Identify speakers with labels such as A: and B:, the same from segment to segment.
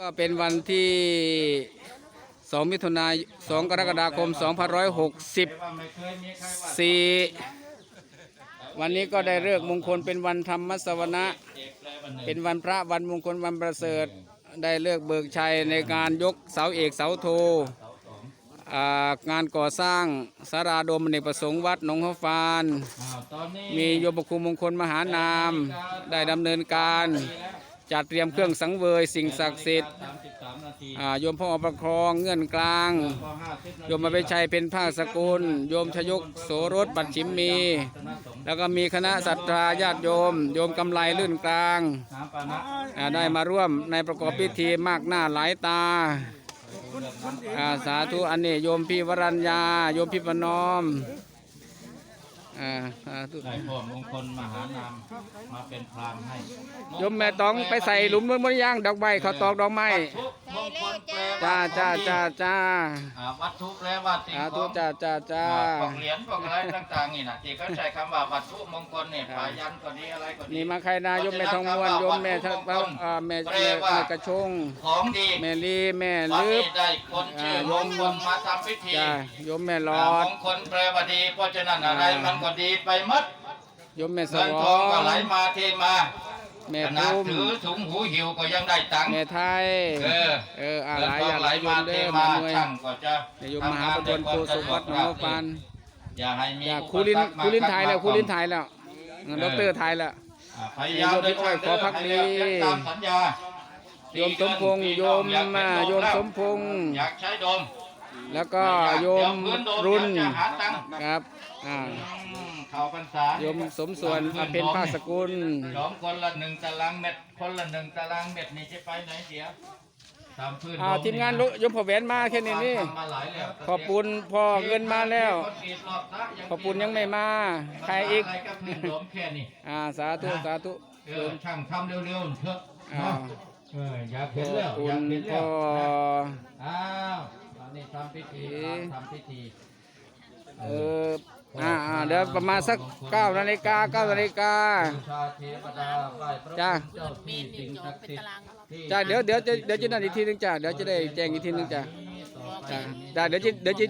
A: ก็เป็นวันที่ 2 มิถุนายน 2 กรกฎาคม 2564 วันนี้ก็ได้เลิกมงคลเป็นวันธรรมสวนะ เป็นวันพระวันมงคลวันประเสริฐ ได้เลิกเบิกชัยในการยกเสาเอกเสาโท งานก่อสร้างสาราโดมเนกประสงค์วัดหนองหัวฟาน มีโยมคุมมงคลมหานาม ได้ดำเนินการ จัดเตรียมเครื่องสังเวยสิ่งศักดิ์สิทธิ์อ่าโยมพ่อประครองเงื่อนกลางโยมมาไปชัยเป็นภาคสกุล โยมชยกโสรสบัตรชิมมีแล้วก็มีคณะศรัทธาญาติโยม โยมกำไลลื่นกลางอ่าได้มาร่วมในประกอบพิธีมากหน้าหลายตาอ่าสาธุอันนี้โยมพี่วรัญญา โยมพี่ประนอม อ่าสาธุ
B: ได้พวกมงคลมหานามมาเป็นพรามให้
A: โยมแม่ต้องไปใส่หลุมมือมือย่างดอกใบเขาวตอกดอกไม้
B: ทุก มงคลแปล
A: จ้า
B: ว่า
A: จ้า
B: ของดี
A: จ้าจ้า
B: อ่าวัตถุแปลว่าสิ่ง
A: สา
B: ข
A: ธุ
B: อง
A: จ้าจ้าจ้า
B: อ่าของเหรียญของอะไรต่างๆนี่นะที่เขาใช้คำว่าวัตถุมงคลเนี่ยพายันก็ดีอะไรก็ดี
A: นี่มาใครนาโยมแม่ทองม้วนโยมแม่ทัพอ่าแม่แม่แม่กระชง
B: ของดี
A: แม่ลีแม่
B: วัน
A: ลึ
B: นี้
A: บ
B: ได้คนชื่อ
A: อ่าม
B: งคลมาทำพิธี
A: จ้าโยมแม่หล
B: อ่า
A: อ
B: ม
A: ด
B: งคลแปลว่าดีเพราะฉะนั้นอะไร
A: อ่ามั
B: มันก็ดีไปหมด
A: โยมแม่ส
B: เงิน
A: ว
B: ทองก็
A: ร
B: ไหลมาเทมา
A: แม่
B: ขนาด
A: ตุ้ม
B: ถือถุงหูหิวก็ยังได้ตังค์
A: แม่ไทย
B: เออ
A: เอออ่า
B: เงิ
A: ห
B: น
A: ลาย
B: ท
A: อ
B: อง
A: ย่าง
B: ไห
A: ห
B: ล
A: ลายโย
B: มาม
A: เด้
B: เท
A: อ
B: มา
A: มาหน่วย
B: ช่างก็จะ
A: โยมมหาประดลโคสุวัดหนองบัวปาน
B: อย่าให้มี
A: อย่า
B: อุป
A: ครูลิน
B: สรร
A: ครูลิน
B: มา
A: ไทยแล้ว
B: ขัด
A: ครูลิน
B: ขวาง
A: ไทยแล้วด็อกเตอร์ไทยแล้ว
B: อ่าพยายาม
A: โยมพี่อ้อยขอพักดี
B: ให้เร็วตามสัญญา
A: โยมสมพงษ์โยมมาโยมสมพงษ์
B: อยากใช้ดม
A: แล้วก็โยม
B: เดี๋วพื้นโดม
A: รุ่น
B: เดี๋ยวจะหาตังค์
A: ครับอ่า
B: อืมเข้าพรรษา
A: โยมสมส่วนอภินภาสกุล
B: สองคนละหนึ่งตารางเม็ดคนละหนึ่งตารางเม็ดนี่จะไปไหนเดี๋ยวทำพื้น
A: อ่า
B: โด
A: ทีมงานลุโยมพ่อแหวนมาแค่นี้นี่
B: ทำมาหลายแล้ว
A: ขอบคุณพ่อเงินมาแล้ว
B: คนกรีดรอบซะ
A: ขอบคุณยังไม่มาใครอีกะ
B: ไรกับพื้นโดมแค่นี้
A: อ่าสาธุสาธุ
B: เออช่างทำเร็วๆเถอะ
A: อ่า
B: เอออยาก
A: ข
B: เห็น
A: อ
B: แล้ว
A: บคุ
B: อยา
A: ณ
B: กเห็นแล้
A: พ่
B: ว
A: อ
B: อ้าวตอ นนี้ทำพิธี
A: เอ๊ะ
B: ทำพิธี
A: เอออ่าอ่าเดี๋ยวประมาณสัก9นาฬิกา9นาฬิกา
B: บูชาเทวดาไหว้พระ
A: จ้า
B: เจ้าที่สิ่งศักดิ์สิทธิ์ที่
A: จ้าเดี๋ยวเดี๋ยวจะเดี๋ยวจะนั่นอีกทีนึงจ้าเดี๋ยวจะได้แจ้งอีกทีนึงจ้าจ้าจ้าเดี๋ยวจะเดี๋ยวจะ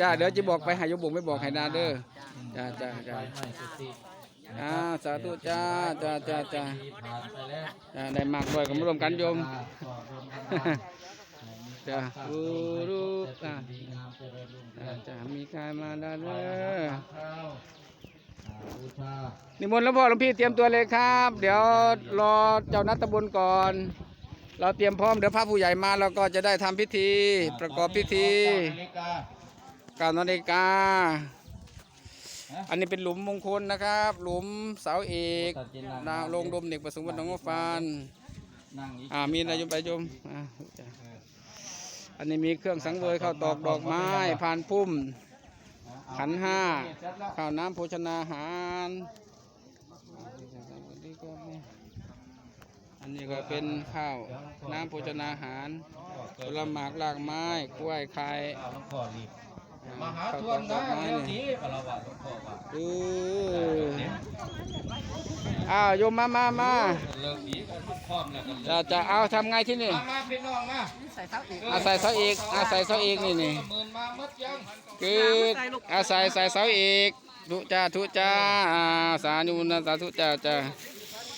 A: จ้าเดี๋ยวจะบอกไปหายกบุกไม่บอกให้นาเด้อจ้าจ้าจ้า
B: ไฟไหม้กุฏิ
A: อ่าสาธุจ้าจ้าจ้าจ้า
B: ที่ผ่านไปแล้ว
A: จ้าได้มากด้วยก็มารวมกันโยม
B: ก็รวมกันมา
A: จ้ากูรูปอ่า
B: ดีงามเจริญรุ่งเรื
A: จ้าจ้ามีใครมาด้เด้อนิมนต์หลวงพ่อหลวงพี่เตรียมตัวเลยครับ เดี๋ยวรอเจ้านัตำบลก่อน เราเตรียมพร้อมเดี๋ยวพระผู้ใหญ่มาเราก็จะได้ทำพิธีประกอบพิธี
B: กา
A: เก้านาฬิกา อันนี้เป็นหลุมมงคลนะครับ หลุมเสาเอกดาวลงดมเด็กประสงค์วัดหนองฟาน
B: อ่า
A: มีนายยมไปยมอ่า อันนี้มีเครื่องสังเวยข้าวตอกดอกไม้พานพุ่ม ขันห้าข้าวน้ำโภชนาหาร อันนี้ก็เป็นข้าวน้ำโภชนาหารผลหมากรากไม้กล้วยไข่
B: เอาหลวงพ่อรีบ
A: อ่
B: มาหา
A: ข้าว
B: ท
A: ต
B: ว
A: อนกด
B: นะ
A: อกไม้
B: เร็ว
A: นี่
B: นี้ปละว่าหลวงพ่อว่า
A: เอออ้าวโยมมามามา
B: เลิกดีกันทุกพร้อมแล้วกัน
A: จะจะเอาทำไงที่นี่
B: มามาพี่น้องมา
A: อาศัยเสาเอกอาศัยเสาเอกนี่นี่
B: หมื่นมาหมดยัง
A: คืออาศัยใส่เสาเอกทุจ้าทุจ้าอ่าสาธุนะสาธุจ้าจ้า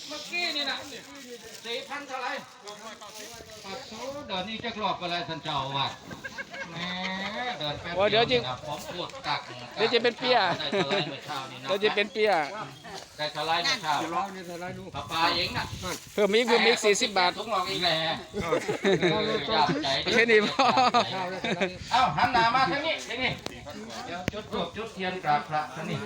B: เมื่อกี้นี่นะสี่พันเท่าไหร่ปัดโซเดี๋ยวนี้จะกรอบอะไรท่านเจ้าอาว่าสแหม เดินแป๊บ
A: โอ้เดี๋ยวจะ
B: นะผมปวดตัก
A: เดี๋ยวจะเป็นเปี้ย
B: ได้เท่าไหร่เมื่อเช้านี่นะ
A: เดี๋ยวจะเป็นเปีย
B: ได้เท่าไหร่เมื่อเช้าปลาปลาเองน่ะ
A: เพิ่มอีกเพิ่มอีกสี่สิบบาท
B: ทุกหลอกอีกแหละจับใจ
A: แค่นี้พอ
B: เอ้าหันหน้ามาทางนี้ทางนี้เดี๋ยวจุดธูปจุดเทียนกราบพระทางนี้